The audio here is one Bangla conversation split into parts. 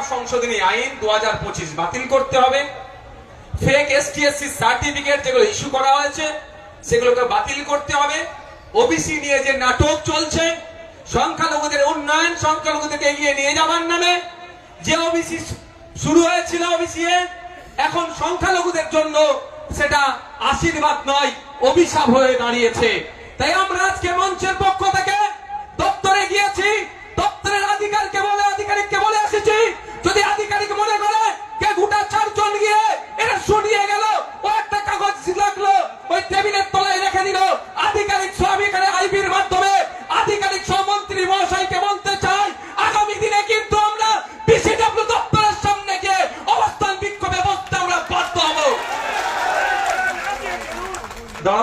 সরকার সংশোধনী আইন দু বাতিল করতে হবে। ফেক এসটিএসসি সার্টিফিকেট যেগুলো ইস্যু করা হয়েছে, সেগুলোকে বাতিল করতে হবে। ওবিসি নিয়ে যে নাটক চলছে, সংখ্যালঘুদের উন্নয়ন, সংখ্যালঘুদেরকে এগিয়ে নিয়ে যাবার নামে যে ওবিসি শুরু হয়েছিল ওবিসি এখন সংখ্যালঘুদের জন্য সেটা আশীর্বাদ নয়, অভিশাপ হয়ে দাঁড়িয়েছে। তাই আমরা আজকে মঞ্চের পক্ষ থেকে দপ্তরে গিয়েছি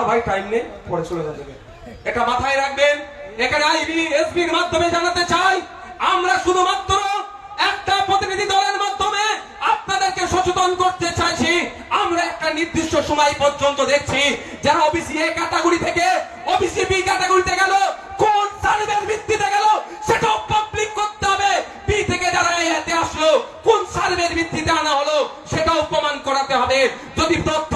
ভাই টাইম নেই পরে চলে যাবে। এটা মাথায় রাখবেন, এখানে আইবি এসবির মাধ্যমে জানাতে চাই, আমরা শুধুমাত্র একটা প্রতিনিধি দলের মাধ্যমে আপনাদেরকে সচেতন করতে চাইছি। আমরা একটা নির্দিষ্ট সময় পর্যন্ত দেখছি যারা ওবিসি এ ক্যাটাগরি থেকে ওবিসি বি ক্যাটাগরিতে গেল, কোন সার্ভের ভিত্তিতে গেল, সেটাও পাবলিক করতে হবে। বি থেকে যারা এতে আসলো, কোন সার্ভের ভিত্তিতে আনা হলো, সেটাও প্রমাণ করাতে হবে। যদি তথ্য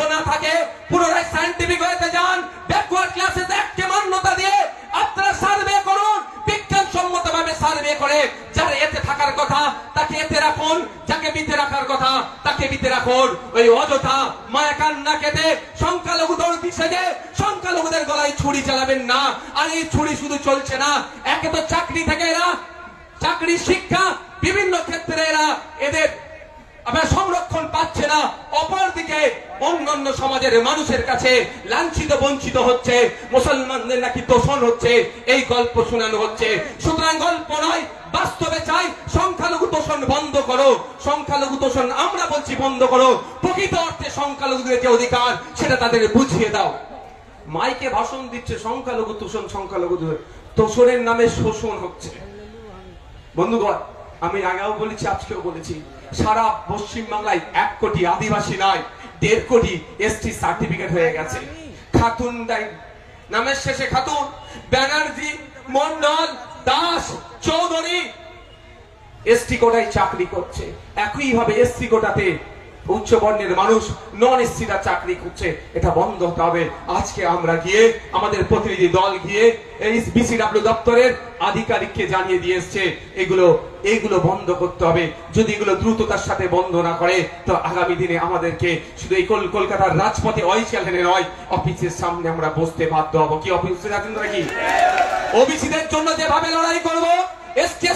থাকার কথা, তাকে এতে রাখুন, যাকে বিতে রাখার কথা, তাকে বিতে রাখুন। ওই অযথা মায়া কান্না কেটে সংখ্যালঘু দৌড় সেজে সংখ্যালঘুদের গলায় ছুরি চালাবেন না। আর এই ছুরি শুধু চলছে না, একে তো চাকরি থেকে এরা, চাকরি, শিক্ষা, বিভিন্ন ক্ষেত্রে এরা এদের আপনার সংরক্ষণ পাচ্ছে না। অপরদিকে অন্যান্য সমাজের মানুষের কাছে লাঞ্ছিত, বঞ্চিত হচ্ছে, মুসলমানদের নাকি তোষণ হচ্ছে, এই গল্প শোনানো হচ্ছে। সুতরাং গল্প নয়, বাস্তবে চাই তোষণ বন্ধ করো। সংখ্যালঘু তোষণ আমরা বলছি বন্ধ করো। প্রকৃত অর্থে সংখ্যালঘুদের যে অধিকার, সেটা তাদের বুঝিয়ে দাও। মাইকে ভাষণ দিচ্ছে সংখ্যালঘু তোষণ সংখ্যালঘু তোষণের নামে শোষণ হচ্ছে। বন্ধুগণ, আমি আগেও বলেছি, আজকেও বলেছি, সারা পশ্চিম বাংলায় এক কোটি আদিবাসী নয়, দেড় কোটি এসটি সার্টিফিকেট হয়ে গেছে। খাতুন নামের শেষে খাতুন। ব্যানার্জি, মন্ডল, দাস, চৌধুরী এসটি কোটায় চাকরি করছে। একই ভাবে এসটি কোটাতে উচ্চ বর্ণের মানুষ নন এসসিরা চাকরি করছে এটা বন্ধ হতে হবে। আজকে আমরা গিয়ে আমাদের প্রতিনিধি দল গিয়ে এই বিসিডব্লিউ দপ্তরের আধিকারিককে জানিয়ে দিয়ে এসছে এগুলো এগুলো বন্ধ করতে হবে। যদি এগুলো দ্রুততার সাথে বন্ধ না করে তো আগামী দিনে আমাদেরকে শুধু এই কলকাতার রাজপথে ওই চ্যানেলে নয় অফিসের সামনে আমরা বসতে বাধ্য হব। কি অফিসে আছেন তোরা কি? ওবিসিদের জন্য যেভাবে লড়াই করব এসটিএসসি